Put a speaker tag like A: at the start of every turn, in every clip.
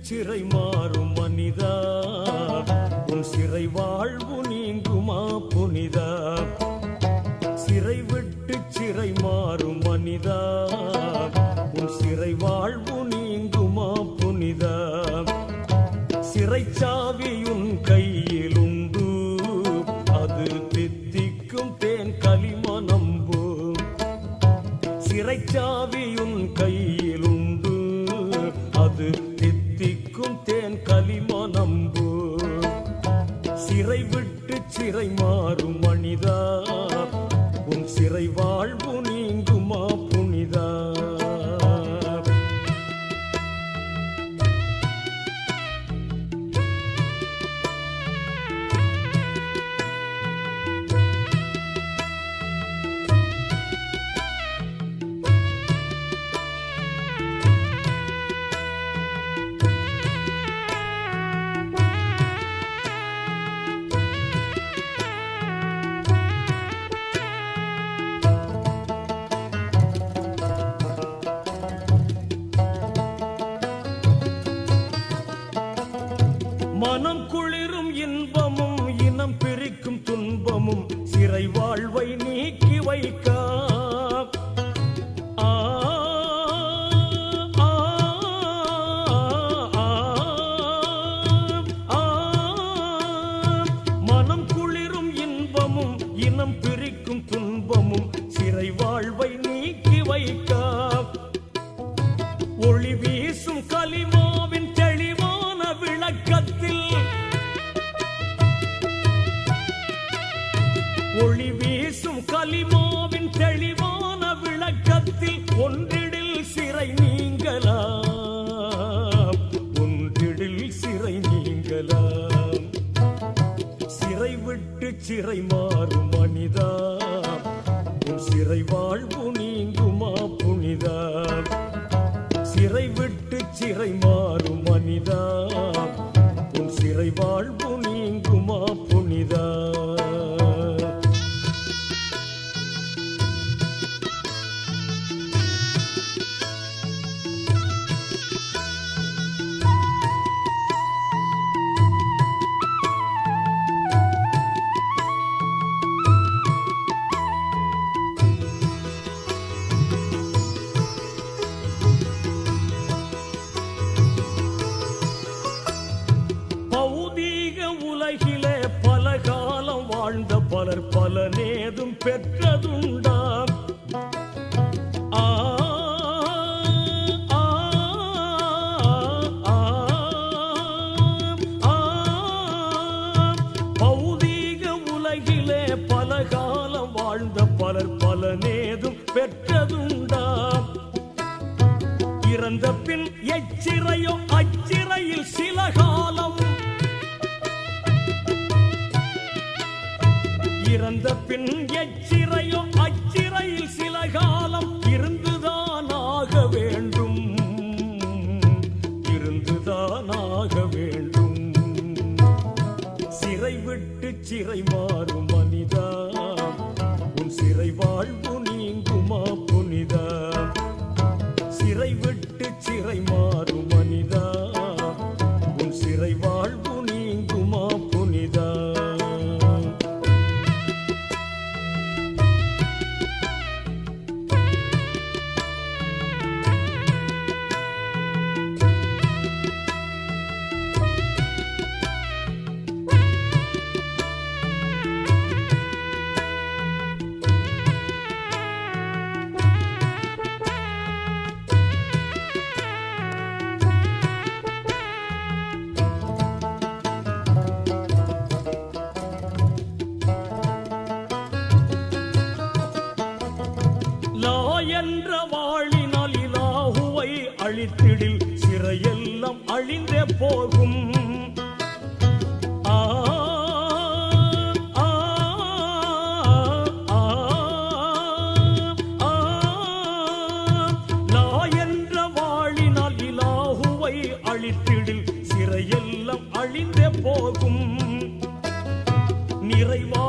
A: சிறை மாறும் மனிதா. உன் சிறை வாழ்வு நீங்குமா புனிதா? சிறை விட்டு சிறை மாறும் மனிதா. உன் சிறை வாழ்வு நீங்குமா புனிதா? சிறைச்சாவி உன் கையில் உண்டு. அது தித்திக்கும் தேன் களிம நம்பு. சிறைச்சாவி உன் கையில் உண்டு. அது தித்திக்கும் தேன் களிமணம்பு சிறை விட்டு சிறை மாறும் மனிதா. மனம் குளிரும் இன்பமும் இனம் பிரிக்கும் துன்பமும் சிறை வாழ்வை நீக்கி வைக்க. மனம் குளிரும் இன்பமும் இனம் பிரிக்கும் துன்பமும் சிறை வாழ்வை நீ வீசும் கலிமாவின் தெளிவான விளக்கத்தில் ஒன்றிடில் சிறை நீங்கலாம். ஒன்றிடில் சிறை நீங்கலாம். சிறை விட்டு சிறை மாறும் மனிதா. உன் சிறை வாழ்வு நீங்குமா புனிதா. சிறை விட்டு சிறை மாறும் மனிதா. உன் சிறை வாழ்வு காலம் வாழ்ந்த பலர் பல நேதும் பெற்றதுண்டாம் பௌதீக உலகிலே பல காலம் வாழ்ந்த பலர் பல நேதும் பெற்றதுண்டாம் இறந்த பின் எச்சிறையோ அச்சிறையில் சில காலம் இறந்த பின் எச்சிறையோ அச்சிறையில் சிலகா என்ற வாழினால் இலாகுவை அழித்திடில் சிறையெல்லாம் அழிந்தே போகும். அழித்திடில் சிறையெல்லாம் அழிந்தே போகும். நிறைவா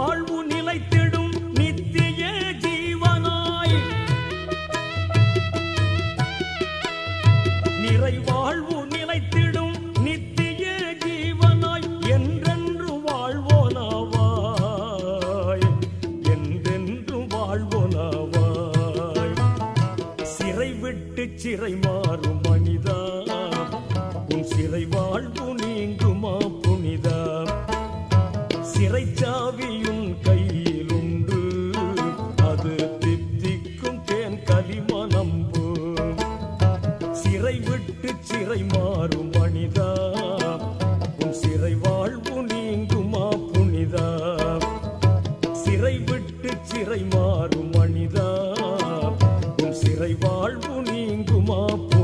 A: விட்டு சிறை மாறும் மனிதா. உன் சிறை வாழ்வு நீங்குமா புனிதா? சிறைச்சாவியுன் கையில் உண்டு. அது தித்திக்கும் தேன் கலிமனம்பு சிறை விட்டு சிறை மாறும் மனிதா. உன் சிறை வாழ்வு நீங்குமா புனிதா? சிறை விட்டு சிறை மாறும் மனிதா. உன் சிறை வாழ்வு உமா